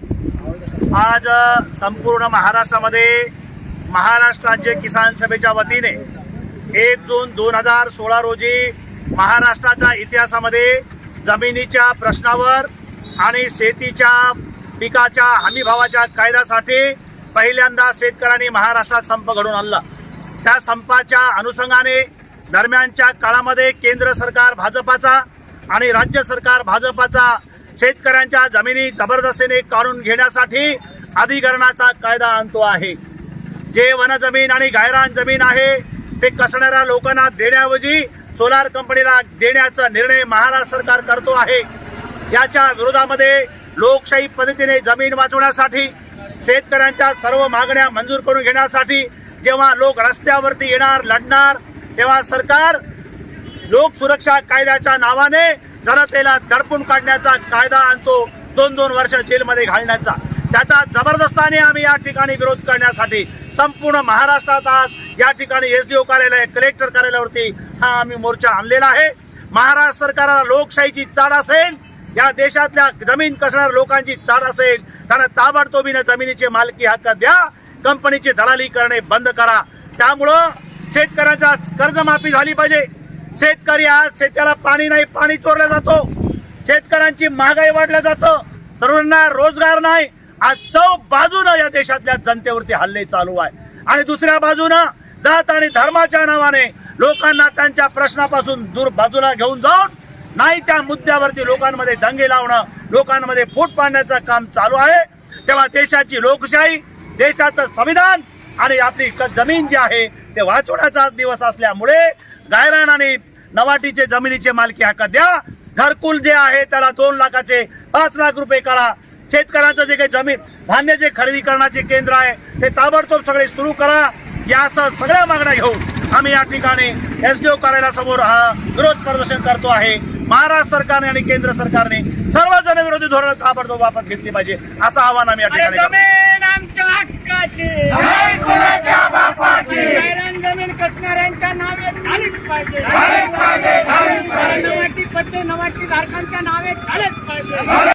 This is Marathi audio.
आज संपूर्ण महाराष्ट्रामध्ये महाराष्ट्र राज्य किसान सभेच्या वतीने एक जून दोन हजार सोळा रोजी महाराष्ट्राच्या इतिहासामध्ये जमिनीच्या प्रश्नावर आणि शेतीच्या पिकाच्या हमीभावाच्या कायद्यासाठी पहिल्यांदा शेतकऱ्यांनी महाराष्ट्रात संप घडून आणला. त्या संपाच्या अनुषंगाने दरम्यानच्या काळामध्ये केंद्र सरकार भाजपाचा आणि राज्य सरकार भाजपाचा शेतकऱ्यांच्या जमिनी जबरदस्तीने काढून घेण्यासाठी अधिकरणाचा कायदा आणतो आहे. जे वनजमीन आणि गायरान जमीन आहे ते कसणाऱ्या लोकांना देण्याऐवजी सोलार कंपनीला देण्याचा निर्णय महाराष्ट्र सरकार करतो आहे. याच्या विरोधामध्ये लोकशाही पद्धतीने जमीन वाचवण्यासाठी शेतकऱ्यांच्या सर्व मागण्या मंजूर करून घेण्यासाठी जेव्हा लोक रस्त्यावरती येणार लढणार तेव्हा सरकार लोक सुरक्षा कायद्याच्या नावाने जनतेला दडपून काढण्याचा कायदा आणतो दोन दोन वर्ष जेलमध्ये घालण्याचा. त्याचा जबरदस्ताने आम्ही या ठिकाणी विरोध करण्यासाठी संपूर्ण महाराष्ट्रात आज या ठिकाणी एस डी ओ कार्यालय कलेक्टर कार्यालयावरती हा आम्ही मोर्चा आणलेला आहे. महाराष्ट्र सरकारला लोकशाहीची चाड असेल या देशातल्या जमीन कसणाऱ्या लोकांची चाड असेल त्यांना ताबडतोबीने जमिनीचे मालकी हक्क द्या कंपनीची दलाली करणे बंद करा. त्यामुळं शेतकऱ्याचा कर्जमाफी झाली पाहिजे. शेतकरी आज शेताला पाणी नाही पाणी चोरलं जातो. शेतकऱ्यांची महागाई वाढलं जातं. तरुणांना रोजगार नाही. आज चौ बाजूनं या देशातल्या जनतेवरती हल्ले चालू आहे. आणि दुसऱ्या बाजूनं जात आणि धर्माच्या नावाने लोकांना त्यांच्या प्रश्नापासून दूर बाजूला घेऊन जाऊन नाही त्या मुद्द्यावरती लोकांमध्ये दंगे लावणं लोकांमध्ये फूट पाडण्याचं काम चालू आहे. तेव्हा देशाची लोकशाही देशाचं संविधान आणि आपली क- जमीन जी आहे ते वाचवण्याचा दिवस असल्यामुळे गायरान आणि नवाटीचे जमिनीचे मालकी हक्क द्या. घरकुल जे आहे त्याला दोन लाखाचे पाच लाख रुपये करा. शेतकऱ्यांचं जे काही जमीन धान्य जे खरेदी करण्याचे केंद्र आहे ते ताबडतोब सगळे सुरू करा. यासह सगळ्या मागण्या घेऊन आम्ही या ठिकाणी एसडीओ कार्यालयासमोर हा विरोध प्रदर्शन करतो आहे. महाराष्ट्र सरकारने आणि केंद्र सरकारने सर्व जनविरोधी धोरण ताबडतोब वापस घेतली पाहिजे असं आवाहन आम्ही या ठिकाणी करतो. जमीन आमच्या हक्काची नाही कुणाच्या बापाची गायरान जमीन कसणाऱ्यांच्या नावे झालीच पाहिजे झालीच पाहिजे, झालीच पाहिजे. नवाटी पट्टे नवाटी धारकांच्या नावे झालेच पाहिजे